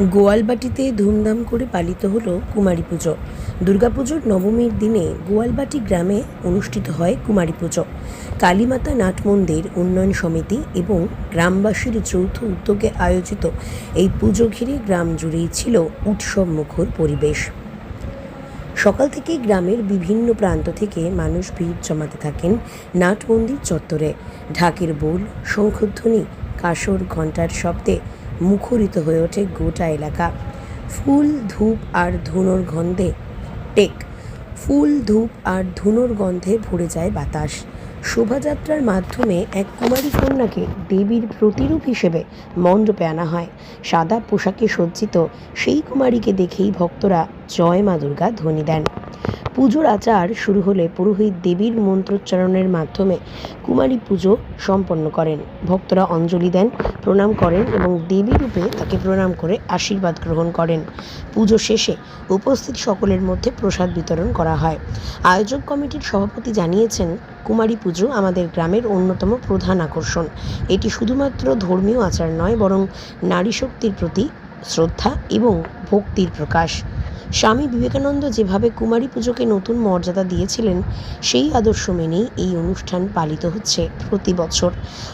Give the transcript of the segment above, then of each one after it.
গোয়ালবাটিতে ধুমধাম করে পালিত হলো কুমারী পুজো। দুর্গাপুজোর নবমীর দিনে গোয়ালবাটি গ্রামে অনুষ্ঠিত হয় কুমারী পুজো। কালীমাতা নাট মন্দির উন্নয়ন সমিতি এবং গ্রামবাসীর যৌথ উদ্যোগে আয়োজিত এই পুজো ঘিরে গ্রাম জুড়েই ছিল উৎসব মুখর পরিবেশ। সকাল থেকেই গ্রামের বিভিন্ন প্রান্ত থেকে মানুষ ভিড় জমাতে থাকেন নাট মন্দির চত্বরে। ঢাকের বোল, শঙ্খধ্বনি, কাসর, ঘণ্টার শব্দে মুখরিত হয়ে ওঠে গোটা এলাকা। ফুল, ধূপ আর ধুনোর গন্ধে টেক। ফুল, ধূপ আর ধুনোর গন্ধে ভরে যায় বাতাস। শোভাযাত্রার মাধ্যমে এক কুমারী কন্যাকে দেবীর প্রতিরূপ হিসেবে মণ্ডপে আনা হয়। সাদা পোশাকে সজ্জিত সেই কুমারীকে দেখেই ভক্তরা জয় মা দুর্গা ধ্বনি দেন। পুজোর আচার শুরু হলে পুরোহিত দেবীর মন্ত্রোচ্চারণের মাধ্যমে কুমারী পুজো সম্পন্ন করেন। ভক্তরা অঞ্জলি দেন। প্রণাম করেন এবং দেবী রূপে তাকে প্রণাম করে আশীর্বাদ গ্রহণ করেন। পুজো শেষে উপস্থিত সকলের মধ্যে প্রসাদ বিতরণ করা হয়। আয়োজক কমিটির সভাপতি জানিয়েছেন, কুমারী পুজো আমাদের গ্রামের অন্যতম প্রধান আকর্ষণ। এটি শুধুমাত্র ধর্মীয় আচার নয়, বরং নারী শক্তির প্রতি শ্রদ্ধা এবং ভক্তির প্রকাশ। স্বামী বিবেকানন্দ যেভাবে কুমারী পুজোকে নতুন মর্যাদা দিয়েছিলেন, সেই আদর্শ মেনেই এই অনুষ্ঠান পালিত হচ্ছে প্রতি বছর।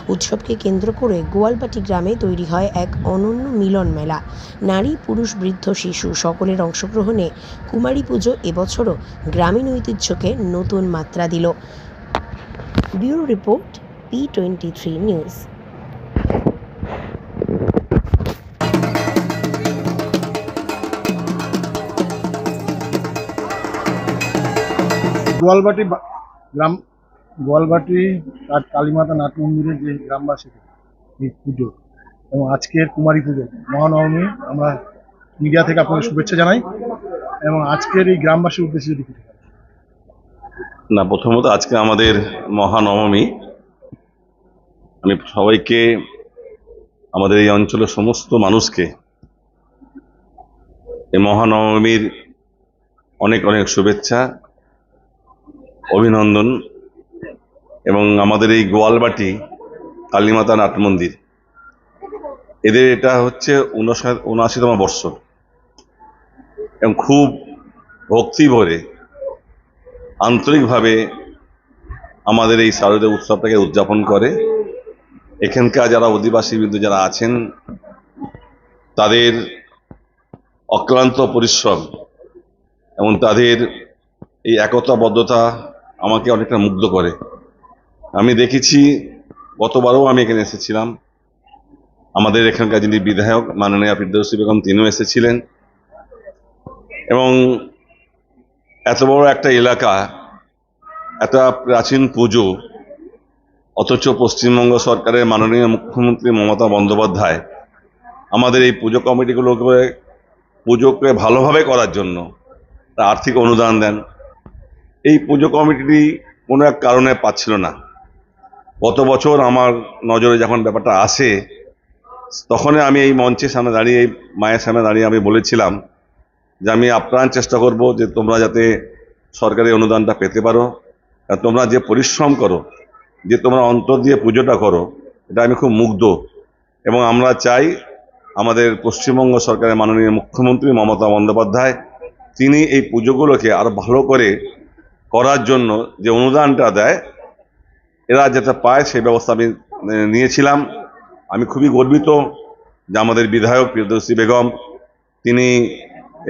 উৎসবকে কেন্দ্র করে গোয়ালবাটি গ্রামে তৈরি হয় এক অনন্য মিলন মেলা। নারী, পুরুষ, বৃদ্ধ, শিশু সকলের অংশগ্রহণে কুমারী পুজো এবছরও গ্রামীণ ঐতিহ্যকে নতুন মাত্রা দিল। Bureau report, P twenty three news. Goalbati গ্রাম গোয়ালবাটি আর কালীমাতা নাট মন্দিরের যে গ্রামবাসী এই পুজো এবং আজকের কুমারী পুজো, মহানবমী, আমরা মিডিয়া থেকে আপনাদের শুভেচ্ছা জানাই এবং আজকের এই গ্রামবাসীর উদ্দেশ্যে যদি না, প্রথমত আজকে আমাদের মহানবমী। আমি সবাইকে, আমাদের এই অঞ্চলের সমস্ত মানুষকে এই মহানবমীর অনেক অনেক শুভেচ্ছা অভিনন্দন এবং আমাদের এই গোয়ালবাটি কালীমাতা নাট মন্দির। এদের এটা হচ্ছে উনআশিতম বর্ষ এবং খুব ভক্তি ভরে আন্তরিকভাবে আমাদের এই শারদীয় উৎসবটাকে উদযাপন করে। এখানকার যারা অধিবাসী বিন্দু যারা আছেন, তাদের অক্লান্ত পরিশ্রম এবং তাদের এই একতাবদ্ধতা আমাকে অনেকটা মুগ্ধ করে। আমি দেখেছি, গতবারও আমি এখানে এসেছিলাম। আমাদের এখানকার যিনি বিধায়ক, মাননীয় ফিরদৌসী বেগম, তিনিও এসেছিলেন। এবং এত বড় একটা এলাকা একটা প্রাচীন পুজো, অথচ পশ্চিমবঙ্গ সরকারের মাননীয় মুখ্যমন্ত্রী মমতা বন্দ্যোপাধ্যায় আমাদের এই পুজো কমিটিগুলোকে, পুজোকে ভালোভাবে করার জন্য আর্থিক অনুদান দেন। এই পুজো কমিটিটি কোনো এক কারণে পাচ্ছিল না। গত বছর আমার নজরে যখন ব্যাপারটা আসে, তখনই আমি এই মঞ্চের সামনে দাঁড়িয়ে, এই মায়ের সামনে দাঁড়িয়ে আমি বলেছিলাম যে আমি আপ্রাণ চেষ্টা করব যে তোমরা যাতে সরকারি অনুদানটা পেতে পারো আর তোমরা যে পরিশ্রম করো, যে তোমরা অন্তর দিয়ে পুজোটা করো, এটা আমি খুব মুগ্ধ। এবং আমরা চাই আমাদের পশ্চিমবঙ্গ সরকারের মাননীয় মুখ্যমন্ত্রী মমতা বন্দ্যোপাধ্যায়, তিনি এই পুজোগুলোকে আরও ভালো করে করার জন্য যে অনুদানটা দেয়, এরা যেটা পায় সেই ব্যবস্থা আমি নিয়েছিলাম। আমি খুবই গর্বিত যে আমাদের বিধায়ক প্রিয়দর্শী বেগম, তিনি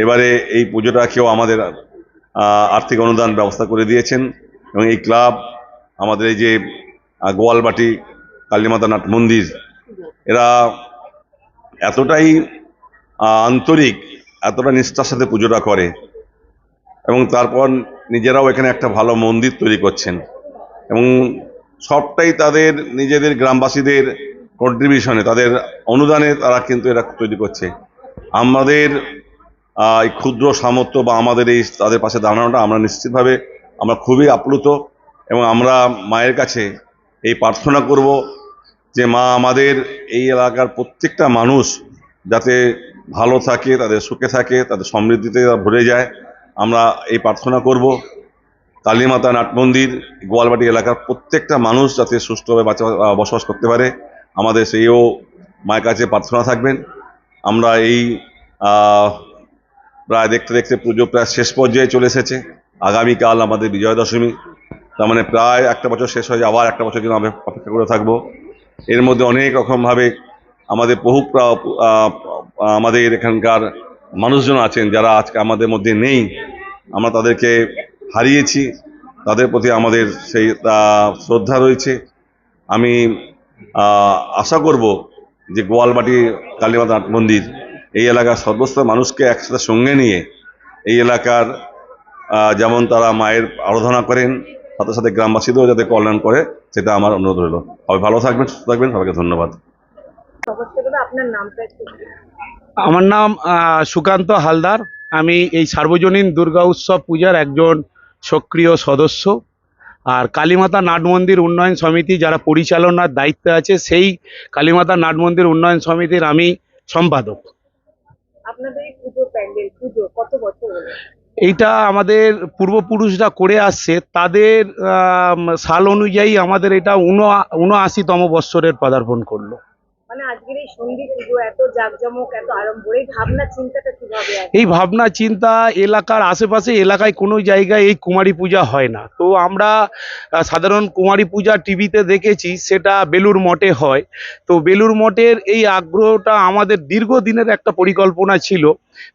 এবারে এই পুজোটাকেও আমাদের আর্থিক অনুদান ব্যবস্থা করে দিয়েছেন। এবং এই ক্লাব, আমাদের এই যে গোয়ালবাটি কালীমাতা নাট মন্দির, এরা এতটাই আন্তরিক, এতটা নিষ্ঠার সাথে পুজোটা করে। এবং তারপর নিজেরাও এখানে একটা ভালো মন্দির তৈরি করছেন। এবং সবটাই তাদের নিজেদের গ্রামবাসীদের কন্ট্রিবিউশনে তাদের অনুদানে তারা কিন্তু এটা তৈরি করছে। আমাদের এই ক্ষুদ্র সামর্থ্য বা আমাদের এই তাদের পাশে দাঁড়ানোটা আমরা নিশ্চিতভাবে আমরা খুবই আপ্লুত এবং আমরা মায়ের কাছে এই প্রার্থনা করব যে মা আমাদের এই এলাকার প্রত্যেকটা মানুষ যাতে ভালো থাকে, তাদের সুখে থাকে, তাদের সমৃদ্ধিতে ভরে যায়। আমরা এই প্রার্থনা করব। কালীমাতা নাট মন্দির গোয়ালবাটি এলাকার প্রত্যেকটা মানুষ যাতে সুষ্ঠুভাবে বাঁচা বসবাস করতে পারে। আমাদের সেইও মায়ের কাছে প্রার্থনা থাকবেন। আমরা এই প্রায় দেখতে দেখতে পুজো প্রায় শেষ পর্যায়ে চলে এসেছে। আগামীকাল আমাদের বিজয়া দশমী তার মানে প্রায় একটা বছর শেষ হয়ে আবার একটা বছর জন্য আমরা অপেক্ষা করে থাকব। এর মধ্যে অনেক রকমভাবে আমাদের বহু আমাদের এখানকার মানুষজন আছেন, যারা আজকে আমাদের মধ্যে নেই, আমরা তাদেরকে হারিয়েছি, তাদের প্রতি আমাদের সেই শ্রদ্ধা রয়েছে। আমি আশা করব যে গোয়ালবাটি, কালীমাতা মন্দির এই এলাকার সর্বস্তর মানুষকে একসাথে সঙ্গে নিয়ে এই এলাকার যেমন তারা মায়ের আরাধনা করেন, সাথে সাথে গ্রামবাসীদেরও যাতে কল্যাণ করে, সেটা আমার অনুরোধ রইল। সবাই ভালো থাকবেন, সুস্থ থাকবেন, সবাইকে ধন্যবাদ। আপনার নামটা আমার নাম সুকান্ত হালদার। আমি এই সার্বজনীন দুর্গা উৎসব পূজার একজন সক্রিয় সদস্য। আর কালীমাতা নাট মন্দির উন্নয়ন সমিতি যারা পরিচালনার দায়িত্বে আছে সেই কালীমাতা নাট মন্দির উন্নয়ন সমিতির আমি সম্পাদক। এইটা আমাদের পূর্বপুরুষরা করে আসছে। তাদের সাল অনুযায়ী আমাদের এটা উনআশিতম বৎসরের পদার্পণ করল। মানে আজকের এই সন্ধি পুজো, এত জাঁকজমক, এত আড়ম্বর, এই ভাবনা চিন্তাটা কীভাবে এই ভাবনা চিন্তা এলাকার আশেপাশে, এলাকায় কোনো জায়গায় এই কুমারী পূজা হয় না। তো আমরা সাধারণ কুমারী পূজা টিভিতে দেখেছি, সেটা বেলুর মঠে হয়। তো বেলুর মঠের এই আগ্রহটা আমাদের দীর্ঘদিনের একটা পরিকল্পনা ছিল।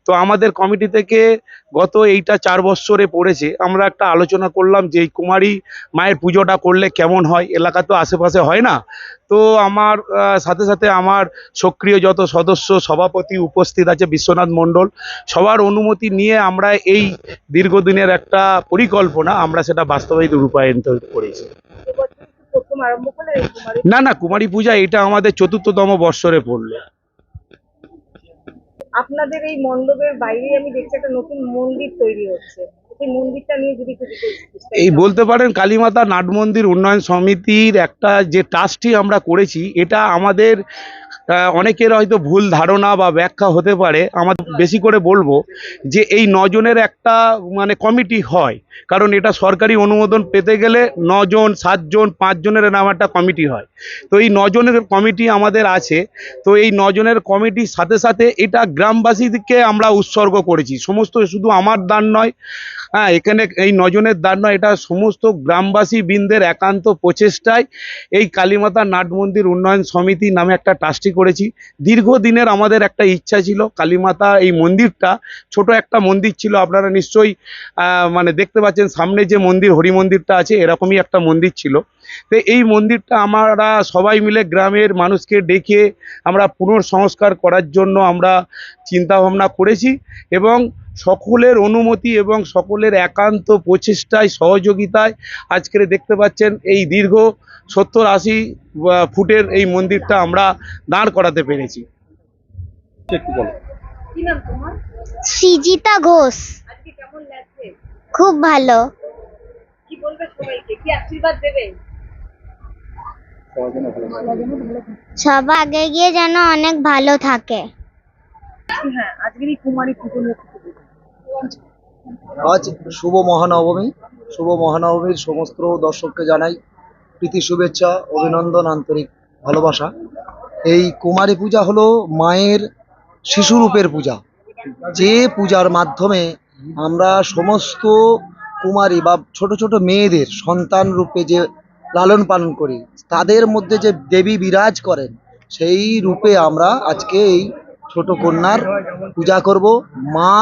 তো আমাদের কমিটি থেকে গত এইটা চার বৎসরে পড়েছে আমরা একটা আলোচনা করলাম যে কুমারী মায়ের পুজোটা করলে কেমন হয় এলাকা তো আশেপাশে হয় না। তো আমার সাথে সাথে আমার সক্রিয় যত সদস্য সভাপতি উপস্থিত আছে বিশ্বনাথ মণ্ডল সবার অনুমতি নিয়ে আমরা এই দীর্ঘদিনের একটা পরিকল্পনা আমরা সেটা বাস্তবায়িত রূপায়িত করেছি। না না কুমারী পূজা এটা আমাদের চতুর্থতম বৎসরে পড়ল। আপনাদের এই মণ্ডপের বাইরে আমি দেখছি একটা নতুন মন্দির তৈরি হচ্ছে। সেই মন্দিরটা নিয়ে যদি এই বলতে পারেন কালীমাতা নাট মন্দির উন্নয়ন সমিতির একটা যে ট্রাস্টটি আমরা করেছি, এটা আমাদের অনেকের হয়তো ভুল ধারণা বা ব্যাখ্যা হতে পারে। আমার বেশি করে বলব যে এই নজনের একটা মানে কমিটি হয়। কারণ এটা সরকারি অনুমোদন পেতে গেলে নজন, সাতজন, পাঁচজনের নাম একটা কমিটি হয়। তো এই নজনের কমিটি আমাদের আছে। তো এই নজনের কমিটির সাথে সাথে এটা গ্রামবাসীকে আমরা উৎসর্গ করেছি। সমস্ত শুধু আমার দান নয় হ্যাঁ এখানে এই নজনের দান নয়, এটা সমস্ত গ্রামবাসী বৃন্দের একান্ত প্রচেষ্টায় এই কালীমাতা নাট মন্দির উন্নয়ন সমিতি নামে একটা ট্রাস্টি করেছি। দীর্ঘদিনের আমাদের একটা ইচ্ছা ছিল, কালীমাতা এই মন্দিরটা, ছোট একটা মন্দির ছিল, আপনারা নিশ্চয়ই মানে দেখতে পাচ্ছেন সামনে যে মন্দির, হরি মন্দিরটা আছে, এরকমই একটা মন্দির ছিল। তো এই মন্দিরটা আমরা সবাই মিলে গ্রামের মানুষকে ডেকে আমরা পুনর্সংস্কার করার জন্য আমরা চিন্তা ভাবনা করেছি এবং সকলের অনুমতি এবং সকলের একান্ত প্রচেষ্টায় সহযোগিতায় আজকের দেখতে পাচ্ছেন এই দীর্ঘ সত্তর আশি ফুটের এই মন্দিরটা আমরা দাঁড় করাতে পেরেছি। কি সৃজিতা ঘোষ। আজকে কেমন লাগছে? খুব ভালো। কি বলবে সবাইকে? কি আশীর্বাদ দেবে? সব আগে গিয়ে যেন অনেক ভালো থাকে। হ্যাঁ আজকের এই কুমারী পুজো। আজ শুভ মহানবমী। শুভ মহানবমীর সমস্ত দর্শককে জানাই প্রীতি, শুভেচ্ছা, অভিনন্দন, আন্তরিক ভালোবাসা। এই কুমারী পূজা হলো মায়ের শিশুরূপের পূজা। যে পূজার মাধ্যমে আমরা সমস্ত কুমারী বা ছোট ছোট মেয়েদের সন্তান রূপে যে লালন পালন করি, তাদের মধ্যে যে দেবী বিরাজ করেন, সেই রূপে আমরা আজকে এই ছোট কন্যার পূজা করব। মা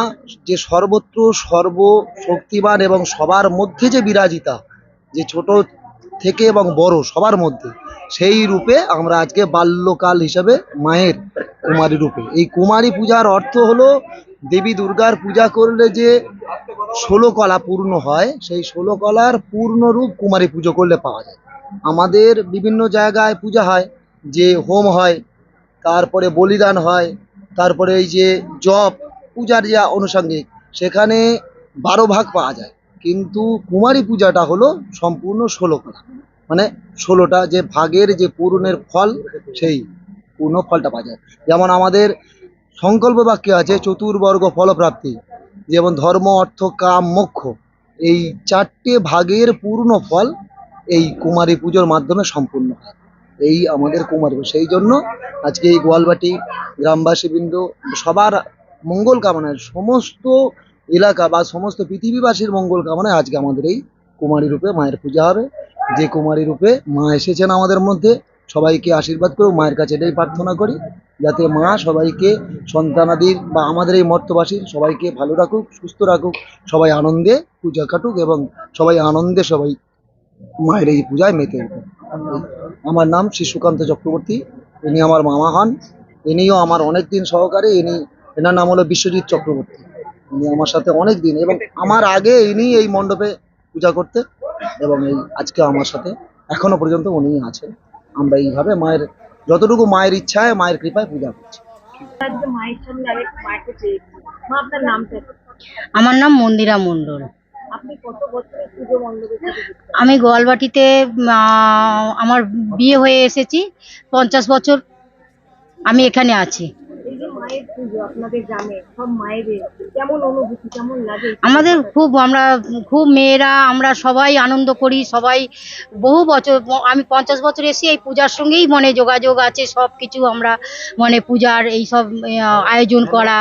যে সর্বত্র সর্বশক্তিমান এবং সবার মধ্যে যে বিরাজিতা, যে ছোট থেকে এবং বড় সবার মধ্যে, সেই রূপে আমরা আজকে বাল্যকাল হিসাবে মায়ের কুমারী রূপে। এই কুমারী পূজার অর্থ হলো, দেবী দুর্গার পূজা করলে যে ষোলো কলা পূর্ণ হয়, সেই ষোলো কলার পূর্ণ রূপ কুমারী পুজো করলে পাওয়া যায়। আমাদের বিভিন্ন জায়গায় পূজা হয়, যে হোম হয়, তারপরে বলিদান হয় তারপরে এই যে জপ, পূজার যে আনুষঙ্গিক, সেখানে বারো ভাগ পাওয়া যায়। কিন্তু কুমারী পূজাটা হলো সম্পূর্ণ ষোলো কলা। মানে ষোলোটা যে ভাগের যে পূরণের ফল, সেই পূর্ণ ফলটা পাওয়া যায়। যেমন আমাদের সংকল্প বাক্য আছে, চতুর্বর্গ ফলপ্রাপ্তি। যেমন ধর্ম, অর্থ, কাম, মোক্ষ। এই চারটে ভাগের পূর্ণ ফল এই কুমারী পুজোর মাধ্যমে সম্পূর্ণ হয়। এই আমাদের কুমারী পুজো। সেই জন্য আজকে এই গোয়ালবাটি, গ্রামবাসীবৃন্দ, সবার মঙ্গল কামনায়, সমস্ত এলাকা বা সমস্ত পৃথিবীবাসীর মঙ্গল কামনায় আজকে আমাদের এই কুমারী রূপে মায়ের পূজা হবে যে কুমারী রূপে মা এসেছেন আমাদের মধ্যে, সবাইকে আশীর্বাদ করে মায়ের কাছে এটাই প্রার্থনা করি, যাতে মা সবাইকে, সন্তানাদির বা আমাদের এই মর্তবাসীর সবাইকে ভালো রাখুক, সুস্থ রাখুক, সবাই আনন্দে পূজা কাটুক এবং সবাই আনন্দে সবাই মায়ের এই পূজায় মেতে উঠুক আমার নাম শ্রী সুকান্ত চক্রবর্তী। ইনি আমার মামা হন। ইনিও আমার অনেক দিন সহকারে। ইনি এনার নাম হলো বিশ্বজিৎ চক্রবর্তী। ইনি আমার সাথে অনেক দিন এবং আমার আগে ইনি এই মণ্ডপে পূজা করতে এবং এই আজকে আমার সাথে এখনও পর্যন্ত উনি আছেন। আমরা এইভাবে মায়ের যতটুকু মায়ের ইচ্ছায় মায়ের কৃপায় পূজা করছি। আমার নাম মন্দিরা মণ্ডল। আমি গোয়ালবাটিতে আমার বিয়ে হয়ে এসেছি পঞ্চাশ বছর আমি এখানে আছি। মায়ের পুজো আপনাদের গ্রামে, সব মায়েদের, কেমন অনুভূতি, কেমন লাগে? আমাদের খুব, আমরা খুব মেয়েরা, আমরা সবাই আনন্দ করি, সবাই বহু বছর, আমি পঞ্চাশ বছর এসে এই পূজার সঙ্গেই মনে যোগাযোগ আছে সব কিছু আমরা মানে পূজার এই সব আয়োজন করা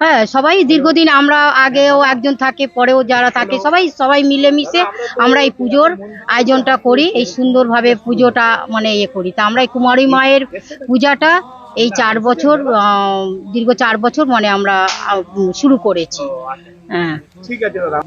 হ্যাঁ সবাই দীর্ঘদিন আমরা আগেও একজন থাকে, পরেও যারা থাকে, সবাই সবাই মিলেমিশে আমরা এই পুজোর আয়োজনটা করি, এই সুন্দরভাবে পুজোটা মানে ইয়ে করি। তা আমরা এই কুমারী মায়ের পূজাটা এই চার বছর আহ, দীর্ঘ চার বছর মানে আমরা শুরু করেছি। হ্যাঁ। ঠিক আছে দাদা।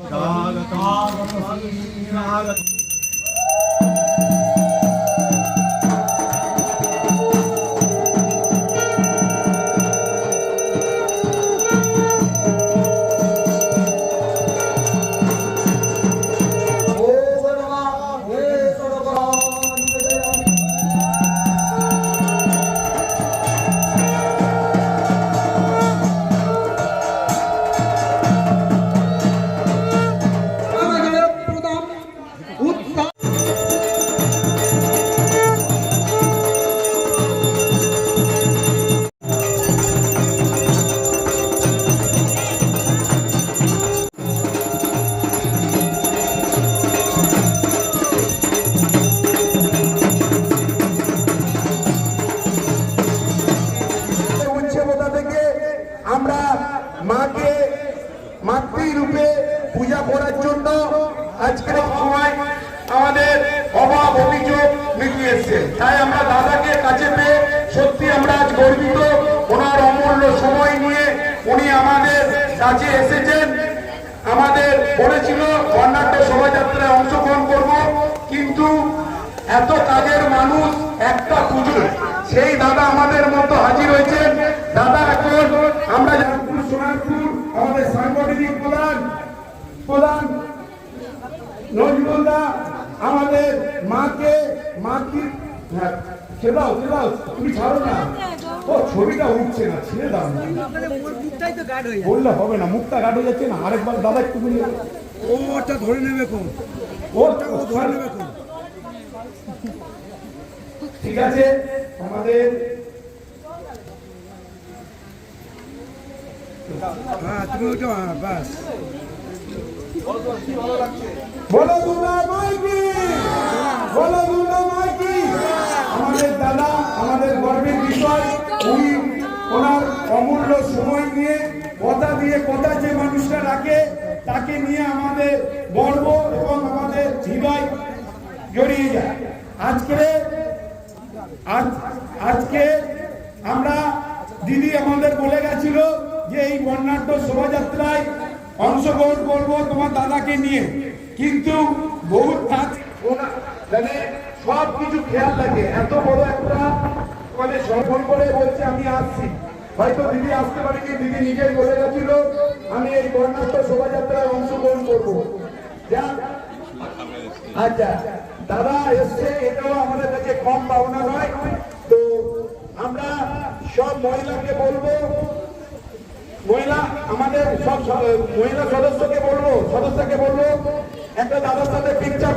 এসছে তাই আমরা দাদাকে কাছে পেয়ে সত্যি আমরা আজ গর্বিত। ওনার অমূল্য সময় নিয়ে উনি আমাদের কাছে এসেছেন। আমাদের বলেছিল বর্ণাঢ্য শোভাযাত্রায় অংশগ্রহণ করব। কিন্তু এত কাজের মানুষ, একটা পুজো সেই দাদা আমাদের মতো হাজির হয়েছেন। দাদা, এখন আমরা সোনারপুর, আমাদের সাংগঠনিক প্রধান প্রধান নজরুলদা আমাদের মাকে মাকে হ্যাঁ, দাও ছেড়ে তুমি ছাড়ো না। ও ছবিটা উঠছে না ছেড়ে দাও না। বললে হবে না মুখটা গাঢ় যাচ্ছে না আরেকবার দাদা একটু বলি ওটা ধরে নেবে কোন? ওটা ও ধরে নেবে কোন? ঠিক আছে আমাদের হ্যাঁ তুমি ওটা বাস বলো দুর্গা মাইকি আমাদের দাদা, আমাদের গর্বের বিষয়, উনি ওনার অমূল্য সময় নিয়ে কথা দিয়ে কথা যে মানুষটা রাখে, তাকে নিয়ে আমাদের গর্ব এবং আমাদের হৃদয় জড়িয়ে যায়। আজকে, আজ, আজকে আমরা, দিদি আমাদের বলে গেছিল যে এই বর্ণাঢ্য শোভাযাত্রায় অংশগ্রহণ করব তোমার দাদাকে নিয়ে। কিন্তু বহু কাজ মানে সব কিছু খেয়াল লাগে এত বড় একটা মানে সফল করে বলছে, আমি আসছি। হয়তো দিদি আসতে পারেনি দিদি নিজেই বলে গেছিল, আমি এই বর্ণাঢ্য শোভাযাত্রায় অংশগ্রহণ করব। আচ্ছা দাদা এসছে, এটাও আমাদের কাছে কম পাওনা নয়। তো আমরা সব মহিলাকে বলব, মহিলা, আমাদের সব মহিলা সদস্যকে বলব সদস্যকে বলব, একটা দাদার সাথে পিকচার